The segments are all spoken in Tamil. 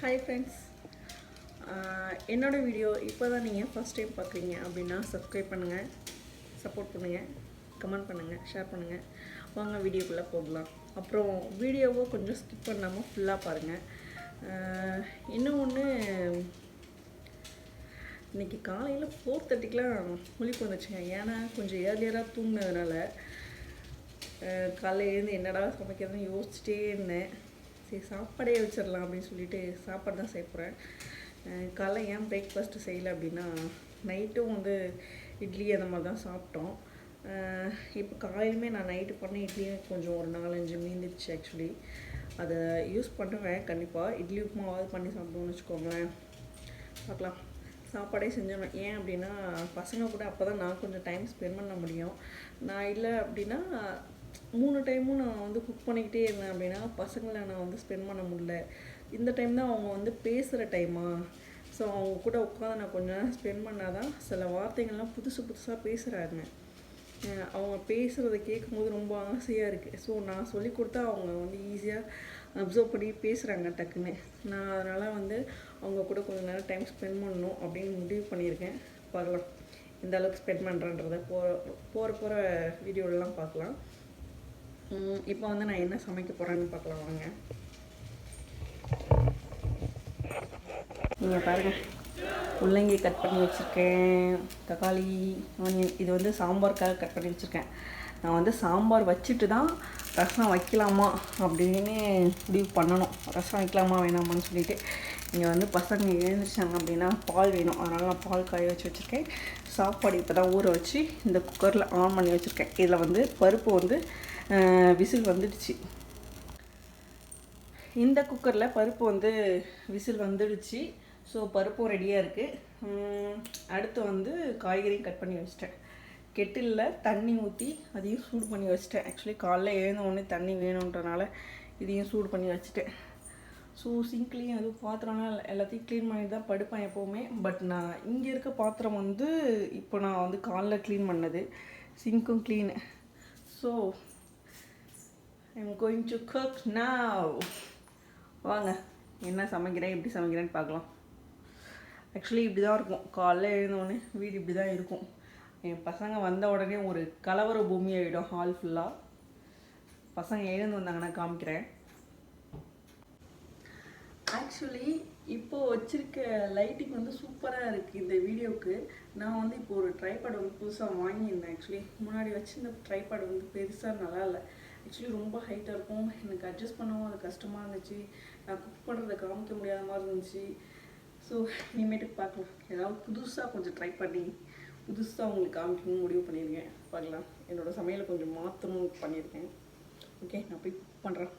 ஹாய் ஃப்ரெண்ட்ஸ் என்னோடய வீடியோ இப்போ தான் நீங்கள் ஃபஸ்ட் டைம் பார்க்குறீங்க அப்படின்னா சப்ஸ்கிரைப் பண்ணுங்கள் சப்போர்ட் பண்ணுங்கள் கமெண்ட் பண்ணுங்கள் ஷேர் பண்ணுங்கள் வாங்க வீடியோக்குள்ளே போகலாம். அப்புறம் வீடியோவை கொஞ்சம் ஸ்கிப் பண்ணாமல் ஃபுல்லாக பாருங்கள் இன்னும் ஒன்று இன்றைக்கி காலையில் ஃபோர் தேர்ட்டிக்கெலாம் முழிப்பு வந்துச்சுங்க. ஏன்னா கொஞ்சம் ஏர்லியராக தூங்கினதுனால காலையிலேருந்து எழுந்து என்னடா சமைக்கிறதுன்னு யோசிச்சிட்டே இருந்தேன். சரி சாப்பாடே வச்சிடலாம் அப்படின்னு சொல்லிட்டு சாப்பாடு தான் செய்ய போகிறேன் காலைல ஏன் பிரேக்ஃபாஸ்ட்டு செய்யலை அப்படின்னா நைட்டும் வந்து இட்லி அந்த மாதிரி தான் சாப்பிட்டோம். இப்போ காலையிலுமே நான் நைட்டு பண்ண இட்லியும் கொஞ்சம் ஒரு நாலஞ்சு மீந்துடுச்சு ஆக்சுவலி அதை யூஸ் பண்ணுவேன் கண்டிப்பாக இட்லி உப்புமாவாவது பண்ணி சாப்பிடுவோம்னு வச்சுக்கோங்களேன். பார்க்கலாம். சாப்பாடே செஞ்சிடணும். ஏன் அப்படின்னா பசங்க கூட அப்போ தான் நான் கொஞ்சம் டைம் ஸ்பெண்ட் பண்ண முடியும். நான் இல்லை அப்படின்னா மூணு டைமும் நான் வந்து குக் பண்ணிக்கிட்டே இருந்தேன் அப்படின்னா பசங்களை நான் வந்து ஸ்பெண்ட் பண்ண முடியல. இந்த டைம் தான் அவங்க வந்து பேசுகிற டைமா ஸோ அவங்க கூட உட்காந்து நான் கொஞ்ச நேரம் ஸ்பெண்ட் பண்ணால் தான் சில வார்த்தைகள்லாம் புதுசு புதுசாக பேசுகிறாருங்க அவங்க பேசுகிறத கேட்கும்போது ரொம்ப ஆசையாக இருக்குது ஸோ நான் சொல்லி கொடுத்தா அவங்க வந்து ஈஸியாக அப்சர்வ் பண்ணி பேசுகிறாங்க டக்குன்னு. நான் அதனால் வந்து அவங்க கூட கொஞ்சம் நேரம் டைம் ஸ்பெண்ட் பண்ணணும் அப்படின்னு முடிவு பண்ணியிருக்கேன். பார்க்கலாம். இந்த அளவுக்கு ஸ்பெண்ட் பண்ணுறன்றத போகிற போகிற போகிற வீடியோலலாம் பார்க்கலாம். இப்போ வந்து நான் என்ன சமைக்க போகிறேன்னு பார்க்கலாம் வாங்க. நீங்கள் பாருங்கள் முள்ளங்கி கட் பண்ணி வச்சுருக்கேன் தக்காளி ஆனியன் இது வந்து சாம்பாருக்காக கட் பண்ணி வச்சுருக்கேன். நான் வந்து சாம்பார் வச்சுட்டு தான் ரசம் வைக்கலாமா அப்படின்னு முடிவு பண்ணணும். ரசம் வைக்கலாமா வேணாமான்னு சொல்லிட்டு. இங்கே வந்து பசங்க எழுந்திரிச்சாங்க அப்படின்னா பால் வேணும். அதனால் நான் பால் காய வச்சு வச்சுருக்கேன். சாப்பாடு இப்போ தான் ஊற வச்சு இந்த குக்கரில் ஆன் பண்ணி வச்சுருக்கேன். இதில் வந்து பருப்பு வந்து விசில் வந்துடுச்சு. இந்த குக்கரில் பருப்பு வந்து விசில் வந்துடுச்சு. ஸோ பருப்பும் ரெடியாக இருக்குது அடுத்து வந்து காய்கறியும் கட் பண்ணி வச்சிட்டேன். கெட்டிலில் தண்ணி ஊற்றி அதையும் சூடு பண்ணி வச்சிட்டேன். ஆக்சுவலி காலைல எழுந்த உடனே தண்ணி வேணுன்றனால இதையும் சூடு பண்ணி வச்சுட்டேன். ஸோ சிங்க்லேயும் அதுவும் பாத்திரம்லாம் எல்லாத்தையும் க்ளீன் பண்ணி தான் படுப்பேன் எப்போவுமே. பட் நான் இங்கே இருக்க பாத்திரம் வந்து இப்போ நான் வந்து காலைல க்ளீன் பண்ணது. சிங்க்கும் clean so I'm going to cook now வாங்க என்ன சமைக்கிறேன் எப்படி சமைக்கிறேன்னு பார்க்கலாம். ஆக்சுவலி இப்படி தான் இருக்கும். காலைல எழுந்தோடனே வீடு இப்படி தான் இருக்கும். என் பசங்க வந்த உடனே ஒரு கலவர பூமி ஆகிடும் ஹால் ஃபுல்லாக பசங்க எழுந்து வந்தாங்கன்னா காமிக்கிறேன். ஆக்சுவலி இப்போ வச்சிருக்க லைட்டிங் வந்து சூப்பராக இருக்குது இந்த வீடியோவுக்கு நான் வந்து இப்போ ஒரு ட்ரைபாட் வந்து புதுசாக வாங்கியிருந்தேன். ஆக்சுவலி முன்னாடி வச்சு இந்த ட்ரைபாட் வந்து பெருசாக நல்லா இல்லை. ஆக்சுவலி ரொம்ப ஹைட்டாக இருக்கும். எனக்கு அட்ஜஸ்ட் பண்ணவும் அது கஷ்டமாக இருந்துச்சு. நான் குக் பண்ணுறதை காமிக்க முடியாத மாதிரி இருந்துச்சு. ஸோ இனிமேட்டுக்கு பார்க்கலாம். ஏதாவது புதுசாக கொஞ்சம் ட்ரை பண்ணி புதுசாக உங்களுக்கு காமிக்கணும்னு முடிவு பண்ணியிருக்கேன். பார்க்கலாம். என்னோட சமையலை கொஞ்சம் மாற்றணும் பண்ணியிருக்கேன். ஓகே நான் போய் குக் பண்ணுறேன்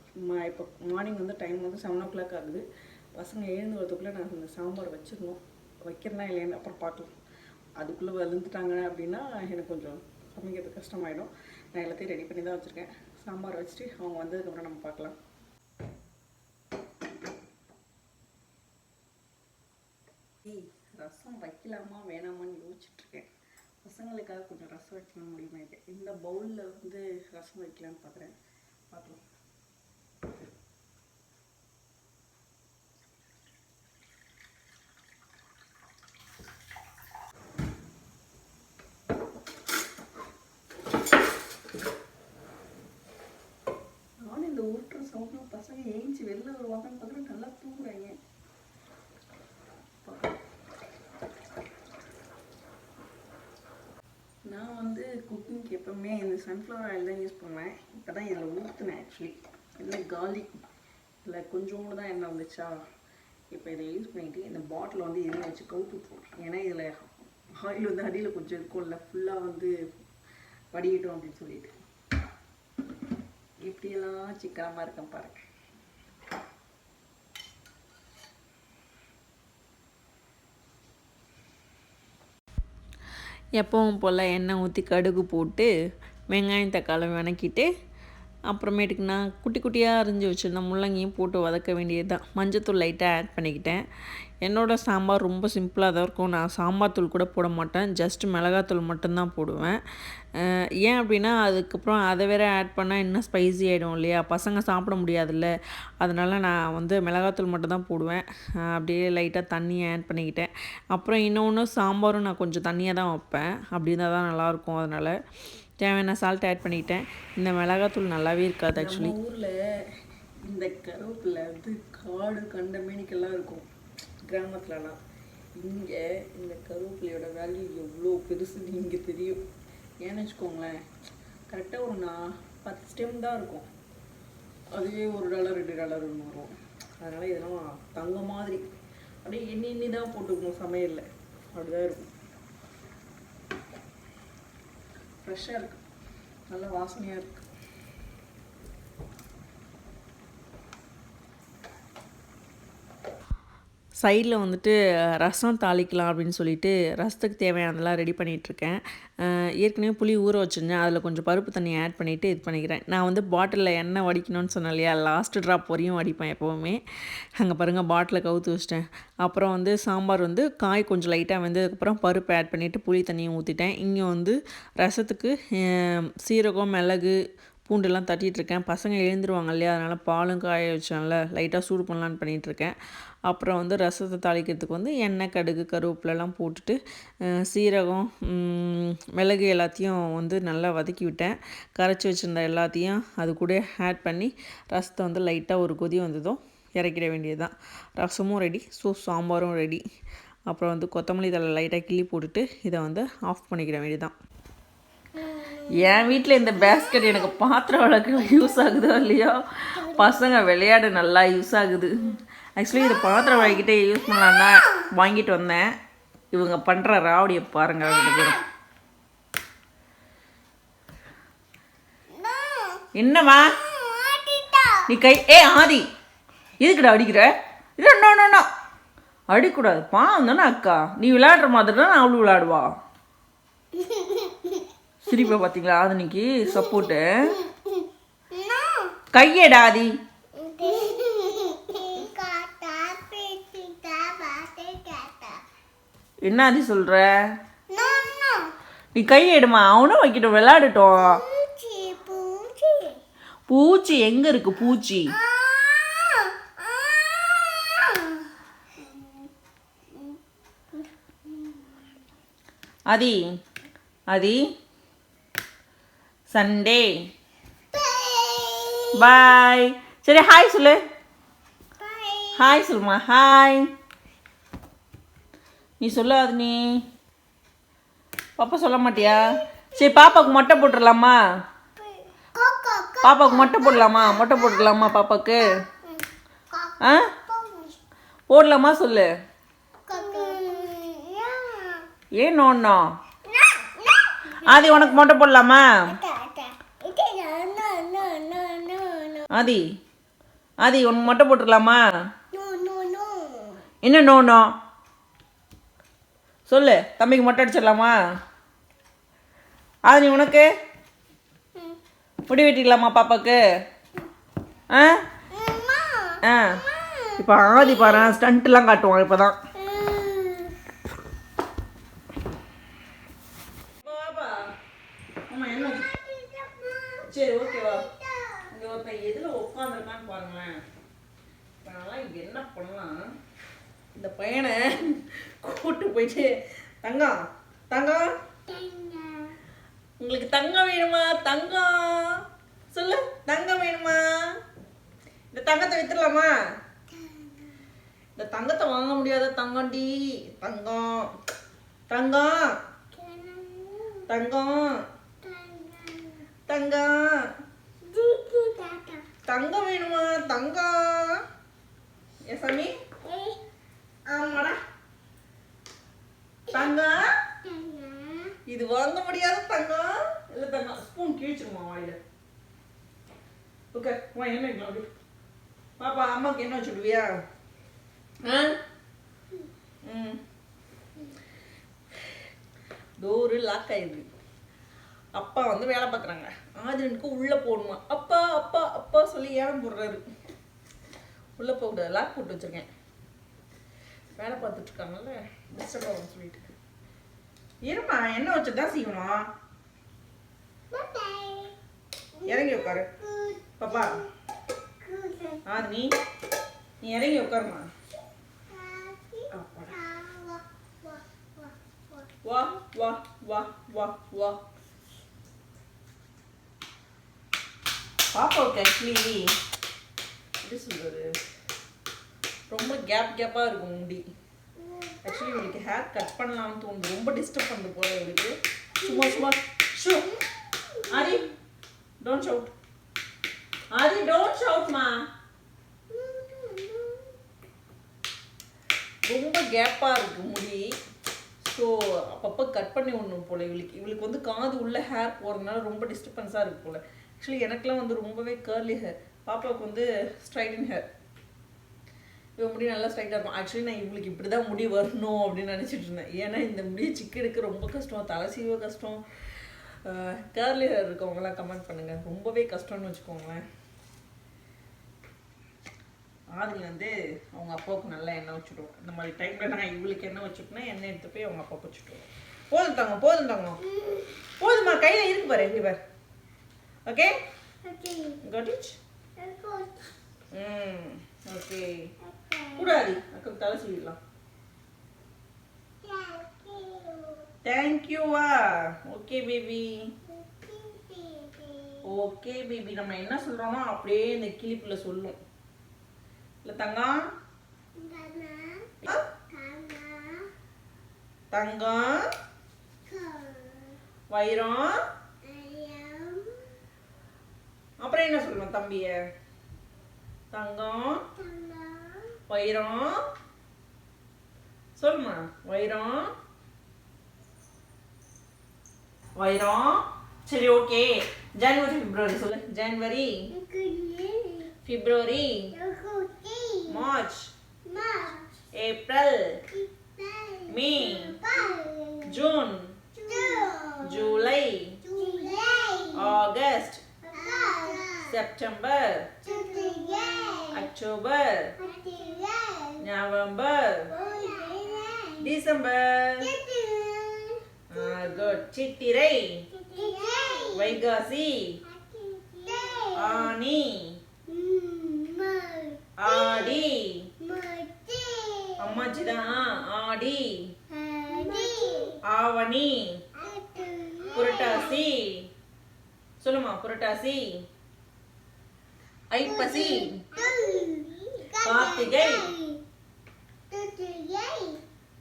இப்போ மார்னிங் வந்து டைம் வந்து செவன் ஓ கிளாக் ஆகுது. பசங்க எழுந்து வரதுக்குள்ளே நான் அந்த சாம்பார் வச்சிடணும். வைக்கிறேன்னா இல்லையான்னு அப்புறம் பார்க்கலாம். அதுக்குள்ளே விழுந்துட்டாங்க அப்படின்னா எனக்கு கொஞ்சம் சமைக்கிறது கஷ்டமாயிடும். நான் எல்லாத்தையும் ரெடி பண்ணி தான் வச்சுருக்கேன். சாம்பார் வச்சுட்டு அவங்க வந்ததுக்கப்புறம் நம்ம பார்க்கலாம். ஏய் ரசம் வைக்கலாமா வேணாமான்னு யோசிச்சுட்ருக்கேன். பசங்களுக்காக கொஞ்சம் ரசம் வைக்கணும் முடியுமா இது? இந்த பவுலில் வந்து ரசம் வைக்கலான்னு பார்க்குறேன். பார்க்கலாம். சவுண்ட்ல பசங்க ஏஞ்சி வெளில வருவாங்கன்னு பார்க்குறேன் நல்லா தூங்குறாங்க. நான் வந்து குக்கிங்க்கு எப்பவுமே இந்த சன்ஃப்ளவர் ஆயில் தான் யூஸ் பண்ணுவேன். இப்போ தான் இதில் ஊற்றுனேன் ஆக்சுவலி இல்லை கார்லிக் இல்லை கொஞ்சோண்டு தான் எண்ணெய் வந்துச்சா? இப்போ இதை யூஸ் பண்ணிட்டு இந்த பாட்டில் வந்து இதில் வச்சு கவுத்து விட்ருவோம் ஏன்னா இதில் ஆயில் வந்து அடியில் கொஞ்சம் இருக்கும்ல. ஃபுல்லாக வந்து வடிகிட்டோம் அப்படின்னு சொல்லிட்டு. இப்படியெல்லாம் சிக்கனமாக இருக்கும் பாருங்க. எப்பவும் போல் எண்ணெய் ஊற்றி கடுகு போட்டு வெங்காயம் தக்காளி வணக்கிட்டு அப்புறமேட்டுக்கு நான் குட்டி குட்டியாக அரிஞ்சு வச்சுருந்த முள்ளங்கியும் போட்டு வதக்க வேண்டியது தான் மஞ்சத்தூள் லைட்டாக ஆட் பண்ணிக்கிட்டேன். என்னோடய சாம்பார் ரொம்ப சிம்பிளாக தான் இருக்கும். நான் சாம்பார் தூள் கூட போட மாட்டேன். ஜஸ்ட் மிளகாத்தூள் மட்டும்தான் போடுவேன். ஏன் அப்படின்னா அதுக்கப்புறம் அதை வேற ஆட் பண்ணால் இன்னும் ஸ்பைசி ஆகிடும் இல்லையா? பசங்க சாப்பிட முடியாதுல்ல. அதனால் நான் வந்து மிளகாத்தூள் மட்டும்தான் போடுவேன். அப்படியே லைட்டாக தண்ணியை ஆட் பண்ணிக்கிட்டேன். அப்புறம் இன்னொன்று சாம்பாரும் நான் கொஞ்சம் தண்ணியாக தான் வைப்பேன். அப்படி இருந்தால் தான் நல்லாயிருக்கும் அதனால் தேவையான சால்ட் ஆட் பண்ணிக்கிட்டேன் இந்த மிளகாத்தூள் நல்லாவே இருக்காது ஆக்சுவலி ஊரில் இந்த கருவேப்பிலை வந்து காடு கண்டமேனிக்கெல்லாம் இருக்கும். கிராமத்துலலாம். இங்கே இந்த கருவேப்பிலையோட வேல்யூ எவ்வளோ பெருசுன்னு இங்கே தெரியும். ஏன்னு வச்சுக்கோங்களேன் கரெக்டாக ஒரு நான் பத்து ஸ்டெம் தான் இருக்கும். அதுவே ஒரு டாலர் ரெண்டு டாலர்னு வரும். அதனால் இதெல்லாம் தங்க மாதிரி. அப்படியே எண்ணி எண்ணி தான் போட்டுக்கணும் சமையலில். அப்படிதான் இருக்கும். ஃப்ரெஷ்ஷாக இருக்குது நல்லா வாசனையாக இருக்குது சைடில் வந்துட்டு ரசம் தாளிக்கலாம் அப்படின்னு சொல்லிட்டு ரசத்துக்கு தேவையானதெல்லாம் ரெடி பண்ணிகிட்ருக்கேன் ஏற்கனவே புளி ஊற வச்சுருந்தேன். அதில் கொஞ்சம் பருப்பு தண்ணி ஆட் பண்ணிவிட்டு இது பண்ணிக்கிறேன். நான் வந்து பாட்டிலில் எண்ணெய் வடிக்கணும்னு சொன்னேன் இல்லையா? லாஸ்ட் ட்ராப் வரையும் வடிப்பேன் எப்போவுமே. அங்கே பாருங்கள் பாட்டிலை கவுத்து வச்சிட்டேன். அப்புறம் வந்து சாம்பார் வந்து காய் கொஞ்சம் லைட்டாக வெந்ததுக்கப்புறம் பருப்பு ஆட் பண்ணிவிட்டு புளி தண்ணியும் ஊற்றிட்டேன் இங்கே வந்து ரசத்துக்கு சீரகம் மிளகு பூண்டெல்லாம் தட்டிகிட்ருக்கேன் இருக்கேன் பசங்க எழுந்துருவாங்க இல்லையா? அதனால் பாலும் காய வச்சேன்ல லைட்டாக சூடு பண்ணலான்னு பண்ணிகிட்ருக்கேன் அப்புறம் வந்து ரசத்தை தாளிக்கிறதுக்கு வந்து எண்ணெய் கடுகு கருவேப்பிலெல்லாம் போட்டுட்டு சீரகம் மிளகு எல்லாத்தையும் வந்து நல்லா வதக்கி விட்டேன். கரைச்சி வச்சுருந்த எல்லாத்தையும் அது கூட ஆட் பண்ணி ரசத்தை வந்து லைட்டாக ஒரு கொதி வந்ததும் இறக்கிட வேண்டியது தான் ரசமும் ரெடி ஸோ சாம்பாரும் ரெடி அப்புறம் வந்து கொத்தமல்லி தழை லைட்டாக கிள்ளி போட்டுட்டு இதை வந்து ஆஃப் பண்ணிக்கிட வேண்டியதுதான். என் வீட்டில் இந்த பேஸ்கெட் எனக்கு பாத்திரம் வளர்க்க யூஸ் ஆகுதோ இல்லையோ? பசங்க விளையாட நல்லா யூஸ் ஆகுது. ஆக்சுவலி இது பாத்திரம் விளக்கிட்டே யூஸ் பண்ணலான்னா வாங்கிட்டு வந்தேன். இவங்க பண்ணுற ராவடியை பாருங்க ரெண்டு பேரும். என்னம்மா? நீ கை ஏ ஆதி. எதுக்குடா அடிக்கிற? இல்லை நோ நோ நோ அடிக்கூடாது. பாவம் தானே அக்கா. நீ விளையாடுற மாதிரி தான் நான் அவளும் விளையாடுவா. சிரிப்பை பார்த்தீங்களா ஆதனிக்கு? சப்போர்ட்டு கையேடா ஆதி என்ன ஆதி சொல்ற நீ கையேடுமா அவனும் வைக்கட்டும் விளையாடட்டும் பூச்சி எங்க இருக்கு பூச்சி? ஆதி ஆதி. சண்டே. பாய். சரி ஹாய் சொல்லு. ஹாய் சொல்லுமா ஹாய். நீ சொல்லாது நீ. பாப்பா சொல்ல மாட்டியா? சரி பாப்பாவுக்கு மொட்டை போட்டுடலாமா பாப்பாவுக்கு மொட்டை போடலாமா? மொட்டை போட்டுக்கலாமா பாப்பாவுக்கு? ஆ? போடலாமா சொல்லு. ஏன் நோண்ணா ஆதி உனக்கு மொட்டை போடலாமா? ஆதி ஆதி உனக்கு மொட்டை போட்டுடலாமா என்ன நோண்ணா சொல்லு தம்பிக்கு மொட்டை அடிச்சிடலாமா? ஆதி உனக்கு? முடி வெட்டிக்கலாமா பாப்பாக்கு? ஆ? ஆ. இப்போ ஆதி பாரு ஸ்டண்ட்லாம் காட்டுவான் இப்போ தான் சரி ஓகேவா இங்கே ஒருத்தன் எதுல உட்காந்துருக்கான்னு பாருங்களேன். இப்ப என்ன பண்ணலாம்? இந்த பையனை கூட்டு போயிட்டு தங்கம் தங்கம் உங்களுக்கு தங்கம் வேணுமா? தங்கம் சொல்லு தங்கம் வேணுமா? இந்த தங்கத்தை வித்துடலாமா? இந்த தங்கத்தை வாங்க முடியாத தங்கம்டி. தங்கம் தங்கம் தங்கம் தங்கம் தங்கம் வேணுமா? தங்கம் ஏ சாமி? ஆமாடா. தங்கம் இது வாங்க முடியாத தங்கம் இல்ல தங்கம் ஸ்பூன் கிழிச்சிருமா வாயில? ஓகே வா என்ன அப்படி. பாப்பா அம்மாக்கு என்ன வச்சுடுவியா ஆ? ம். டோரு லாக் ஆயிருக்கு அப்பா வந்து வேலை பார்க்குறாங்க. ஆதிரனுக்கு உள்ளே போகணுமா? அப்பா அப்பா அப்பா சொல்லி ஏன் போடுறாரு. உள்ளே போகக்கூடாது. லாக் போட்டு வச்சிருக்கேன். வேலை பார்த்துட்டு இருக்காங்கல்ல டிஸ்டர்ப் ஆகும் சொல்லிட்டு இருமா என்ன வச்சு தான் செய்யணும் இறங்கி உட்காரு பாப்பா. ஆ நீ நீ இறங்கி உட்காருமா வா வா வா வா வா. பாப்பாவுக்கு ஆக்சுவலி எப்படி சொல்றது? ரொம்ப கேப் கேப்பாக இருக்கும் முடி. ஆக்சுவலி இவளுக்கு ஹேர் கட் பண்ணலாம்னு தோணுது. ரொம்ப டிஸ்டர்ப் பண்ணது போல இவளுக்கு. சும்மா சும்மா. Shoe. Aari don't shout Aari don't ஷவுட்மா ரொம்ப கேப்பாக இருக்கு முடி. ஸோ அப்பப்போ கட் பண்ணி விடணும் போல இவளுக்கு. இவளுக்கு வந்து காது உள்ள ஹேர் போகிறதுனால ரொம்ப டிஸ்டர்பன்ஸாக இருக்கு போல. ஆக்சுவலி எனக்குலாம் வந்து ரொம்பவே கேர்லி ஹேர் பாப்பாவுக்கு வந்து ஸ்ட்ரைடன் ஹேர் இவன் முடி நல்லா ஸ்ட்ரைட்டாக இருக்கும் ஆக்சுவலி நான் இவளுக்கு இப்படி தான் முடி வரணும் அப்படின்னு நினச்சிட்டு இருந்தேன். ஏன்னா இந்த முடியை சிக்கு எடுக்க ரொம்ப கஷ்டம். தலை சீவ கஷ்டம். கேர்லி ஹேர் இருக்கவங்களாம் கமெண்ட் பண்ணுங்கள் ரொம்பவே கஷ்டம்னு வச்சுக்கோங்களேன். ஆதினி வந்து அவங்க அப்பாவுக்கு நல்லா எண்ணெய் வச்சுடுவோம் இந்த மாதிரி டைமில் நான் இவளுக்கு எண்ணெய் வச்சுட்டேன்னா எண்ணெய் எடுத்து போய் அவங்க அப்பாவுக்கு வச்சுட்டுவோம் போதும் தாங்க போதும் தாங்க போதுமா கையில் இருக்கு பாரு இங்கே பாரு. Okay got it hmm okay கூடாது அக்காவுக்கு தலை சீவிடலாம் தேங்க்யூவா ஓகே பேபி ஓகே பேபி நம்ம என்ன சொல்றோமோ அப்படியே இந்த கிளிப்புல சொல்லும். இல்ல தங்கம்? தங்கம் வைரம் அப்புறம் என்ன சொல்லணும் தம்பிய? தங்கம் வைரம். சொல்லுமா வைரம். வைரம். சரி ஓகே. ஜனவரி பிப்ரவரி சொல்லு. January. February. March. April. May. சித்திரை. வைகாசி. ஆனி. ஆடி. அம்மாச்சிதான். ஆடி. ஆவணி. புரட்டாசி. சொல்லுமா புரட்டாசி. ஐப்பசி. கார்த்திகை.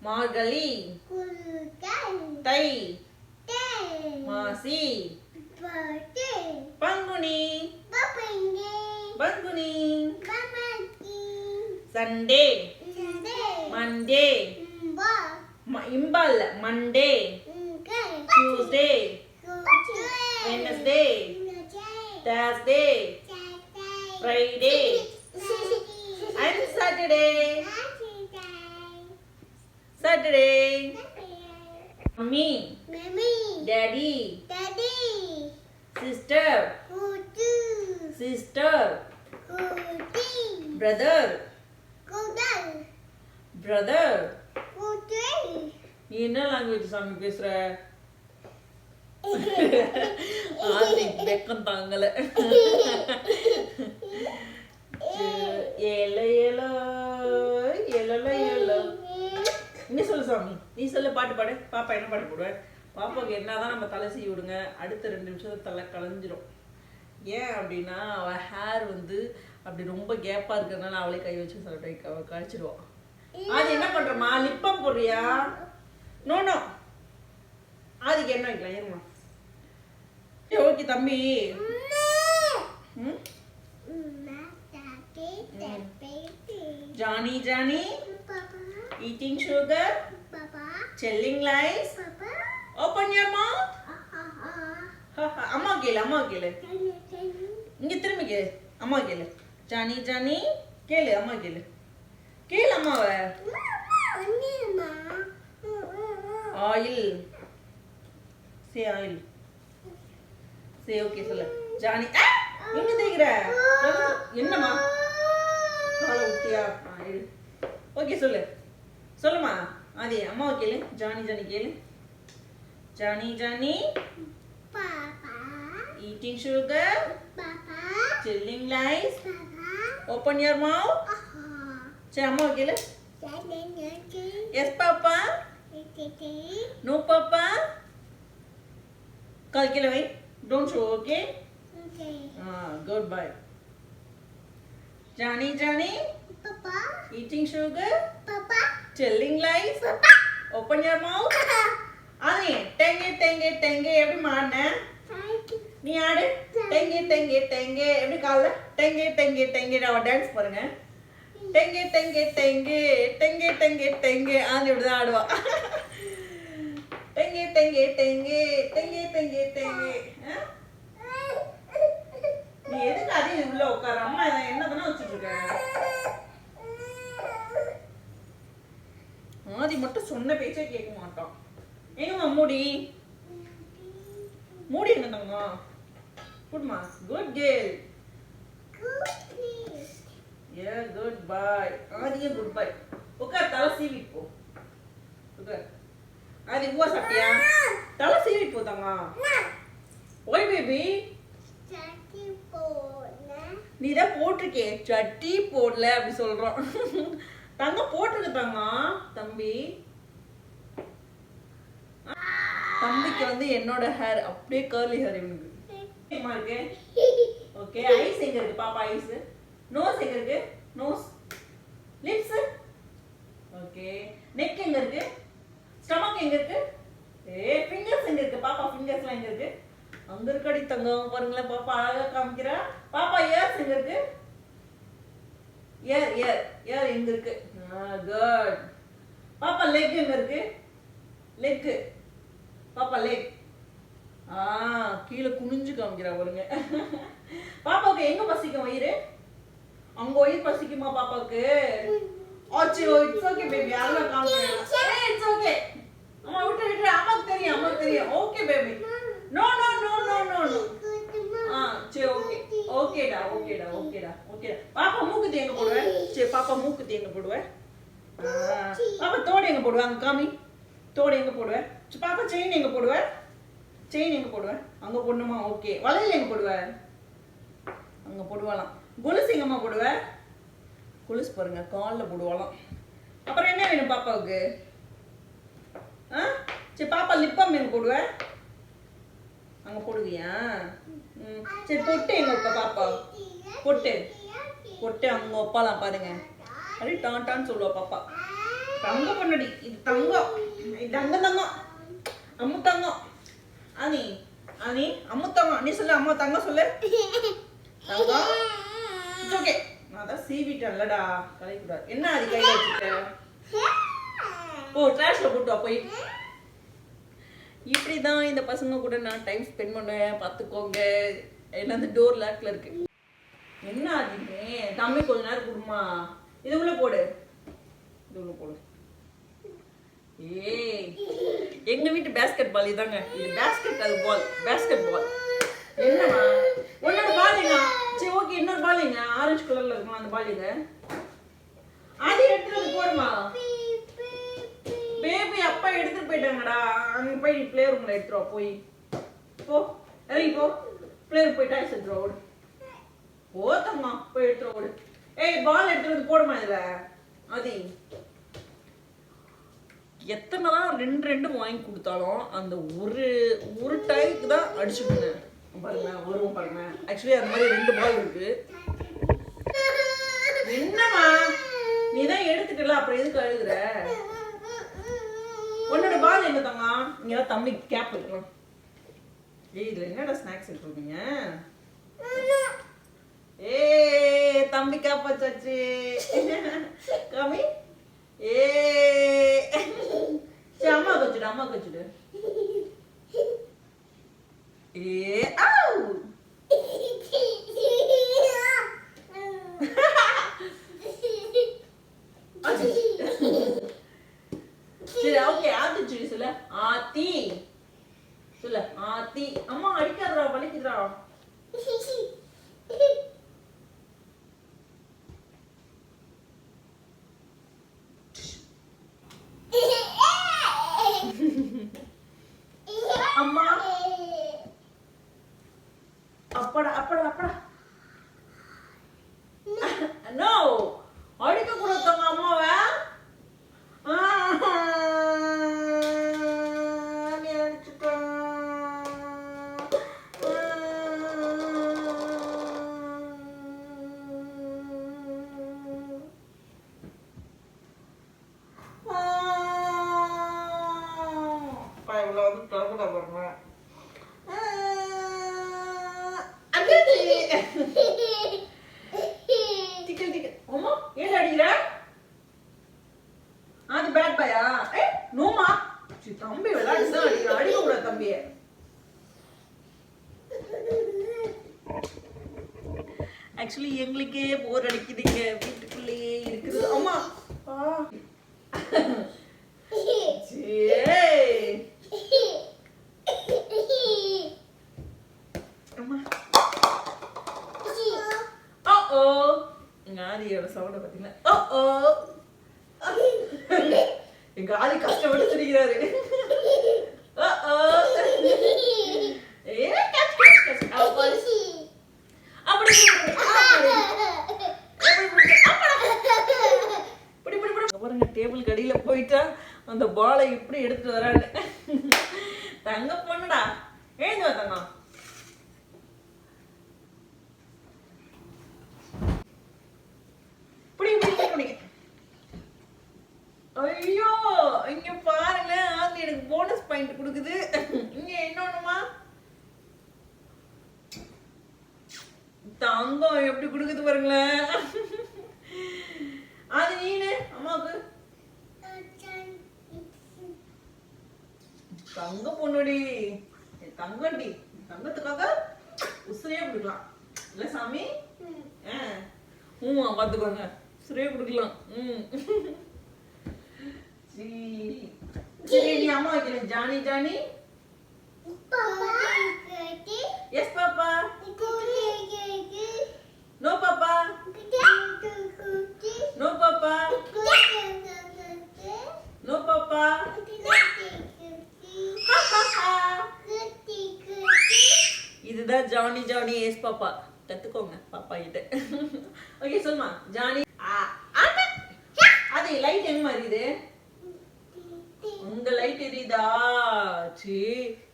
மார்கழி. தை. માસી પંગુની બંગુની Sunday Monday ಇಂಬಲ್ Monday Tuesday Wednesday Thursday Friday and Saturday. Saturday. Wednesday Thursday Friday and Saturday Saturday mummy daddy sister sister brother brother நீ என்ன லாங்குவேஜ் சாமி பேசுற? ஆதி வெக்கம் தாங்கல. ஏல ஏல ஏலல ஏல நீ சொல்லு சாமி? நீ சொல்லு பாட்டு பாடு. பாப்பா என்ன பாட்டு போடுவ? பாப்பாவுக்கு என்னதான் நம்ம தலை செய்ய விடுங்க அடுத்த ரெண்டு நிமிஷத்துல தலை கலைஞ்சிரும். ஏன் அப்படின்னா அவ ஹேர் வந்து அப்படி ரொம்ப கேப்பா இருக்கிறதுனால அவளே கை வச்சு சில டைம் க கழிச்சிடுவான் அது என்ன பண்றமா லிப்பம் போடுறியா? நோ நோ ஆதிக்கு என்ன வைக்கலாம்? ஏறுமா ஓகே தம்பி. Johny Johny. Eating sugar telling lies open your mouth அம்மா கேளு அம்மா கேளு. இங்க திரும்பி கேளு. அம்மா கேளு. Johny Johny. கேளு அம்மா கேளு. கேளு அம்மாவை. ஆயில் சே ஆயில் சரி ஓகே சொல்லு. ஜானி! எங்க தேய்க்கிற? என்னம்மா? காலை விட்டியா ஓகே சொல்லு. சொல்லுமா ஆதி அம்மாவை கேளு ஜானி ஜானி கேளு Johny Johny eating sugar chilling lies. open your mouth. சரி அம்மாவை கேளு எஸ் பாப்பா நோ பாப்பா கால் கீழே வை don't show okay good bye Johny Johny eating sugar telling lies open your mouth ஆனி டெங்கே டெங்கே டெங்கே எப்படி மாடின நீ ஆடு டெங்கே டெங்கே டெங்கே எப்படி காலைல டெங்கே டெங்கே டெங்கே அவ டான்ஸ் பாருங்க டெங்கே டெங்கே டெங்கே டெங்கே டெங்கே டெங்கே ஆனி இப்படி தான் ஆடுவா டெங்கே டெங்கே டெங்கே டெங்கே டெங்கே டெங்கே நீ எதுக்கு அதிகம் உள்ள உட்கார அம்மா என்ன தானே வச்சுட்டு இருக்க ஆதி மட்டும் சொன்ன பேச்சே கேட்க மாட்டான். எங்கம்மா மூடி. மூடி எங்க தங்கம்மா? குட்மா good girl a good boy ஆதியும் குட் பாய் உட்கார் தலை சீவி போ. உட்கார். ஆதி ஊவா சாப்பிட்டியா? தலை சீவிட்டு போ தங்கம்மா. ஓய் பேபி நீ தான் போட்டிருக்கே. சட்டி போடல அப்படி சொல்றோம் தங்கம் போட்டிருக்கு தங்கம் தம்பி. தம்பிக்கு வந்து என்னோட ஹேர் அப்படியே கர்லி ஹேர் இவனுக்கு. இருக்கு? ஓகே ஐஸ் எங்க இருக்கு பாப்பா ஐஸ் நோஸ் எங்க இருக்கு? நோஸ் லிப்ஸ் ஓகே நெக் எங்க இருக்கு? ஸ்டமக் எங்க இருக்கு? ஏ ஃபிங்கர்ஸ் எங்க இருக்கு? பாப்பா ஃபிங்கர்ஸ்லாம் எங்க இருக்கு? அங்க இருக்கடி தங்கம் பாருங்களேன் பாப்பா அழகா காமிக்கிறா. பாப்பா இயர்ஸ் எங்க இருக்கு? ஏர் ஏர் ஏர் எங்க இருக்கு? குட் பாப்பா லெக் எங்க இருக்கு? லெக் பாப்பா லெக் ஆ கீழே குனிஞ்சு காமிக்கிறா பாருங்க. பாப்பாவுக்கு எங்க பசிக்கும் வயிறு? அங்க வயிறு பசிக்குமா பாப்பாவுக்கு? ஆச்சு இட்ஸ் ஓகே பேபி அதெல்லாம் காமிக்கிறேன் இட்ஸ் ஓகே அம்மா விட்டு விட்டு அம்மாக்கு தெரியும் அம்மாக்கு தெரியும். Okay baby no no no no no no ஆ சரி ஓகே ஓகேடா ஓகேடா ஓகேடா ஓகேடா பாப்பா மூக்குத்தி எங்க போடுவ? சரி பாப்பா மூக்குத்தி எங்க போடுவ? ஆ, பாப்பா தோடு எங்க போடுவ? அங்க காமி. தோடு எங்க போடுவ? சரி, பாப்பா செயின் எங்க போடுவ? செயின் எங்க போடுவ? அங்க போடணுமா? ஓகே. வளையல் எங்க போடுவ? அங்க போடுவாளாம் கொலுசு எங்கம்மா போடுவ? கொலுசு பாருங்க காலில் போடுவாளாம் அப்புறம் என்ன வேணும் பாப்பாவுக்கு? ஆ? சரி பாப்பா லிப்பம் எங்க போடுவ? அங்க போடுவியா? சரி பொட்டு எங்க பாப்பா? பொட்டு. பொட்டு. அங்க வைப்பாலாம் பாருங்க. அப்படி டான் சொல்லுவா பாப்பா. தங்க பண்ணடி இது தங்கம் இது தங்கம் தங்கம் அம்மு தங்கம் அனி அனி அம்மு தங்கம் நீ சொல்லு அம்மா தங்கம் சொல்லு. தங்கம் ஓகே நான் தான் சீவிட்டேன்லடா. கலைக்கூடாது. என்ன அது கையில் வச்சுட்ட ஓ ட்ராஷ்ல போட்டு வா போய். இப்படி தான் இந்த பசங்க கூட நான் டைம் ஸ்பெண்ட் பண்ணுவேன். பார்த்துக்கோங்க. என்ன அந்த டோர் லாக்ல இருக்கு. என்ன அதுமே தம்பி கொஞ்ச நேரம் கொடுமா? இது உள்ள போடு. இது உள்ள போடு. ஏய். எங்க வீட்டு பேஸ்கெட் பால் இதாங்க. இது பேஸ்கெட் அது பால் பேஸ்கெட் பால் என்னம்மா? உன்னோட பால் சரி ஓகே இன்னொரு பால் ஆரஞ்சு கலர்ல இருக்குமா அந்த பால் எங்க அது எடுத்துட்டு வந்து போடுமா? பேபி அப்பா எடுத்துட்டு போயிட்டாங்கடா. அங்க போய் நீ பிளே ரூம்ல எடுத்துருவா போய். போ. இறங்கி போ. பிளே ரூம் போய் டாய்ஸ் எடுத்துரு ஓடு. போத்தம்மா போய் எடுத்துருவா ஓடு. ஏய் பால் எடுத்து வந்து போடுமா இதுல? அது எத்தனை தான் ரெண்டு ரெண்டு வாங்கி கொடுத்தாலும் அந்த ஒரு ஒரு டைமுக்கு தான் அடிச்சுடுங்க பாருங்க வருவோம் பாருங்க. ஆக்சுவலி அந்த மாதிரி ரெண்டு பால் இருக்கு. என்னம்மா? நீ தான் எடுத்துக்கல அப்புறம் எதுக்கு அழுகுற? உன்னோட பால் என்ன தங்க? இங்க தான் தம்பி கேப் இருக்கலாம் ஏய் இதுல என்னடா ஸ்நாக்ஸ் எடுத்துருக்கீங்க ஏ தம்பி கேப் வச்சாச்சு. கம்மி. ஏ சரி அம்மா வச்சுடு அம்மா வச்சுடு. ஏ ஆவ். சரி ஓகே ஆத்தி சொல்லு சொல்லு. ஆத்தி. சொல்ல ஆத்தி. அம்மா அடிக்காதடா வலிக்குதுடா அம்மா அப்படா அப்படா அப்படா நோ அடிக்க கூடாதுங்க அம்மாவை நீ அடிச்சுட்ட இவ்வளோ வந்து திறக்கடா பாருங்க டிக்கல் டிக்கல் அம்மா ஏன் அடிக்கிற? அது பேட் பாயா ஏ நோமா? சி தம்பி விளையாட்டு தான் அடிக்கிற. அடிக்க கூடாது தம்பியை. ஆக்சுவலி எங்களுக்கே போர் அடிக்குதுங்க வீட்டுக்குள்ளேயே இருக்குது அம்மா ஆ சீ. அம்மா ஓ எங்க ஆதியோட சவுண்ட பாத்தீங்களா ஓ ஓ எங்க ஆதி கஷ்டப்பட்டு சிரிக்கிறாரு ஓ ஓ ஏ catch, catch, catch. அப்படி அப்படி அப்படி இப்படி இப்படி இப்படி இங்க பாருங்க டேபிள் கடியில போயிட்டா அந்த பாலை இப்படி எடுத்து வராங்க தங்க பொண்ணுடா. எழுந்து தங்கம் இப்படி இப்படி இப்படி இப்படி. ஐயோ இங்க பாருங்களேன் ஆந்தி எனக்கு போனஸ் பாயிண்ட் கொடுக்குது இங்க இன்னொன்னுமா தங்கம் எப்படி கொடுக்குது பாருங்களேன் அது நீனு அம்மாவுக்கு தங்க பொண்ணுடி. என் தங்கடி தங்கத்துக்காக உசுரையே கொடுக்கலாம் இல்ல சாமி? ஆ. ம் பார்த்துக்கோங்க உசுரையே கொடுக்கலாம் ம் சரி நீ அம்மா வைக்கல ஜானி ஜானி. எஸ் பாப்பா. நோ பாப்பா. நோ பாப்பா. நோ பாப்பா. இதுதான் ஜானி ஜானி எஸ் பாப்பா கத்துக்கோங்க பாப்பா கிட்ட ஓகே சொல்லுமா ஜானி. அது லைட் எங்க மாதிரி இது உங்க லைட் எரியுதா சீ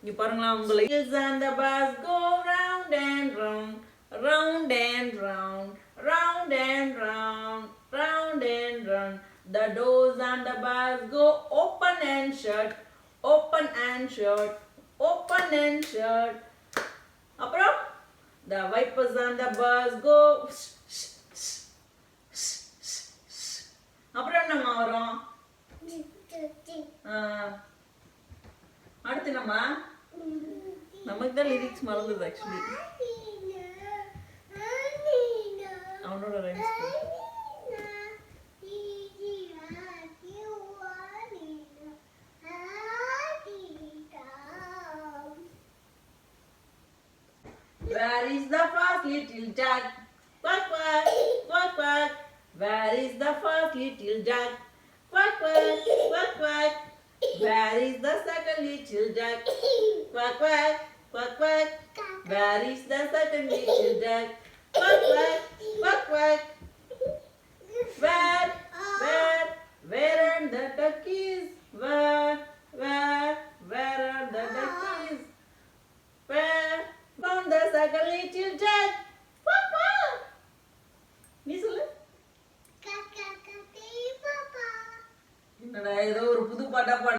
இங்க பாருங்களா உங்க light and the bus go round and round round and round round and round round and round the doors and the bus go open and shut open and shut open and shut அப்புறம் the wipers on the bus go அப்புறம் என்னம்மா வரும் அடுத்து நம்ம நமக்கு தான் லிரிக்ஸ் மறந்துது ஆக்சுவலி அவனோட rhymes is the first little Jack? Quack quack, quack quack. Where is the first little Jack? Quack quack, quack quack. Where is the second little Jack? Quack quack, quack quack. Where is the second little Jack? Quack quack, quack quack. ஏதோ ஒரு புது பாட்டா பாடு